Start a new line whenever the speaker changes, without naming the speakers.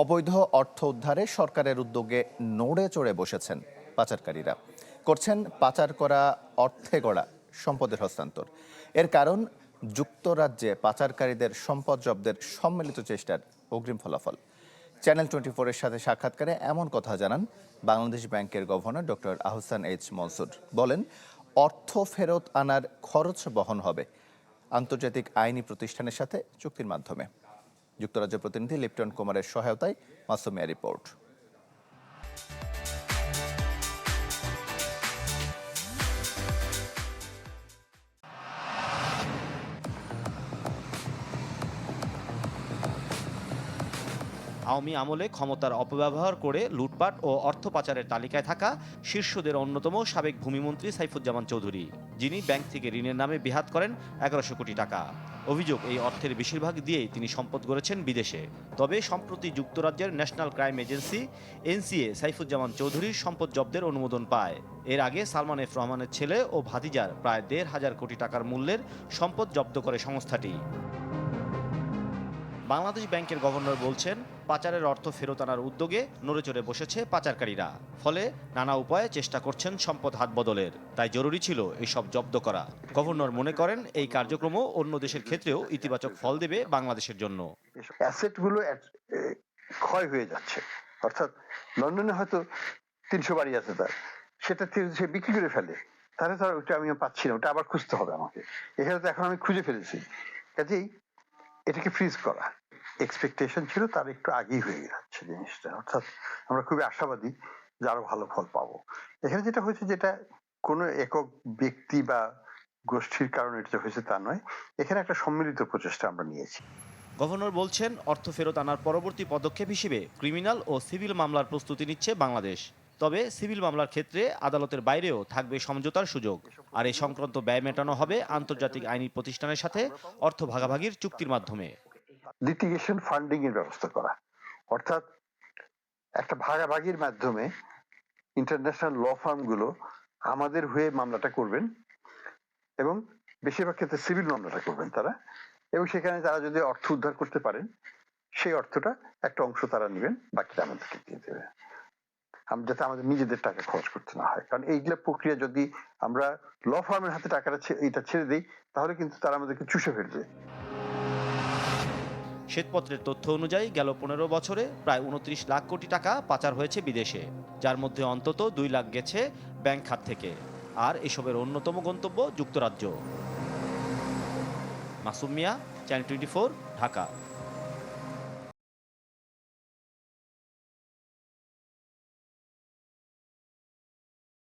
অবৈধ অর্থ উদ্ধারে সরকারের উদ্যোগে নড়ে চড়ে বসেছেন পাচারকারীরা। করছেন পাচার করা অর্থে গড়া সম্পদের হস্তান্তর। এর কারণ, যুক্তরাজ্যে পাচারকারীদের সম্পদ জব্দের সম্মিলিত চেষ্টার অগ্রিম ফলাফল। চ্যানেল টোয়েন্টি ফোরের সাথে সাক্ষাৎকারে এমন কথা জানান বাংলাদেশ ব্যাংকের governor doctor Ahsan H Mansur. বলেন, অর্থ ফেরত আনার খরচ বহন হবে। আন্তর্জাতিক আইনি প্রতিষ্ঠানের সাথে চুক্তির মাধ্যমে। যুক্তরাজ্য প্রতিনিধি লিপ্টন কুমারের সহায়তায় মাসুমিয়া রিপোর্ট।
আওয়ামী আমলে ক্ষমতার অপব্যবহার করে লুটপাট ও অর্থ পাচারের তালিকায় থাকা শীর্ষদের অন্যতম সাবেক ভূমিমন্ত্রী সাইফুজ্জামান চৌধুরী, যিনি ব্যাংক থেকে ঋণের নামে বিহাত করেন এগারোশো কোটি টাকা। অভিযোগ, এই অর্থের বেশিরভাগ দিয়েই তিনি সম্পদ গড়েছেন বিদেশে। তবে সম্প্রতি যুক্তরাজ্যের National Crime Agency, NCA Saifuzzaman চৌধুরীর সম্পদ জব্দের অনুমোদন পায়। এর আগে সালমান এফ রহমানের ছেলে ও ভাতিজার প্রায় দেড় হাজার কোটি টাকার মূল্যের সম্পদ জব্দ করে সংস্থাটি। বাংলাদেশ ব্যাংকের গভর্নর বলছেন পাচারের অর্থ ফেরত আনার উদ্যোগে নড়েচড়ে বসেছে পাচারকারীরা। ফলে নানা উপায়ে চেষ্টা করছেন সম্পদ হাত বদলের। তাই জরুরি ছিল এসব জব্দ করা। গভর্নর মনে করেন এই কার্যক্রমও অন্য দেশের ক্ষেত্রেও ইতিবাচক ফল দেবে বাংলাদেশের জন্য।
অ্যাসেটগুলো এক- এ, ক্ষয় হয়ে যাচ্ছে। অর্থাৎ লন্ডনে হয়তো তিনশো বাড়ি আছে তার। সেটা সে বিক্রি করে ফেলে। তাহলে তার ওটা আমি পাচ্ছি না ওটা আবার খুঁজতে হবে আমাকে। এখানে তো এখন আমি খুঁজে ফেলেছি। কাজেই এটাকে ফ্রিজ করা। এক্সপেকটেশন ছিল, তার একটু আগেই হয়ে যাচ্ছে জিনিসটা। অর্থাৎ আমরা খুবই আশাবাদী যে আরও ভালো ফল পাবো। এখানে যেটা হয়েছে যেটা কোনো একক ব্যক্তি বা গোষ্ঠীর কারণে এটা হয়েছে তা নয়, এখানে একটা সম্মিলিত প্রচেষ্টা আমরা নিয়েছি।
গভর্নর বলছেন, অর্থ ফেরত আনার পরবর্তী পদক্ষেপ হিসেবে ক্রিমিনাল ও সিভিল মামলার প্রস্তুতি নিচ্ছে বাংলাদেশ। তবে সিভিল মামলার ক্ষেত্রে আদালতের বাইরেও থাকবে সমঝোতার সুযোগ। আর এই সংক্রান্ত ব্যয় মেটানো হবে আন্তর্জাতিক আইনি প্রতিষ্ঠানের সাথে অর্থ ভাগাভাগির চুক্তির মাধ্যমে।
লিটিগেশন ফান্ডিং এর ব্যবস্থা করা। অর্থাৎ একটা ভাগাভাগির মাধ্যমে ইন্টারন্যাশনাল ল ফার্মগুলো আমাদের হয়ে মামলাটা করবেন এবং বেশিরভাগ ক্ষেত্রে সিভিল মামলাটা করবেন তারা এবং সেখানে তারা যদি অর্থ উদ্ধার করতে পারেন, সেই অর্থটা একটা অংশ তারা নেবেন, বাকিটা আমাদেরকে দিয়ে দেবে। যাতে আমাদের নিজেদের টাকা খরচ করতে না হয়। কারণ এইগুলা প্রক্রিয়া যদি আমরা ল ফার্মের হাতে টাকাটা এটা ছেড়ে দিই, তাহলে কিন্তু তারা আমাদেরকে চুষে ফেলবে।
শ্বেতপত্রের তথ্য অনুযায়ী গেল পনেরো বছরে প্রায় উনত্রিশ লাখ কোটি টাকা পাচার হয়েছে বিদেশে, যার মধ্যে অন্তত দুই লাখ গেছে ব্যাংক খাত থেকে। আর এসবের অন্যতম গন্তব্য যুক্তরাজ্য। Masumiya channel twenty Dhaka.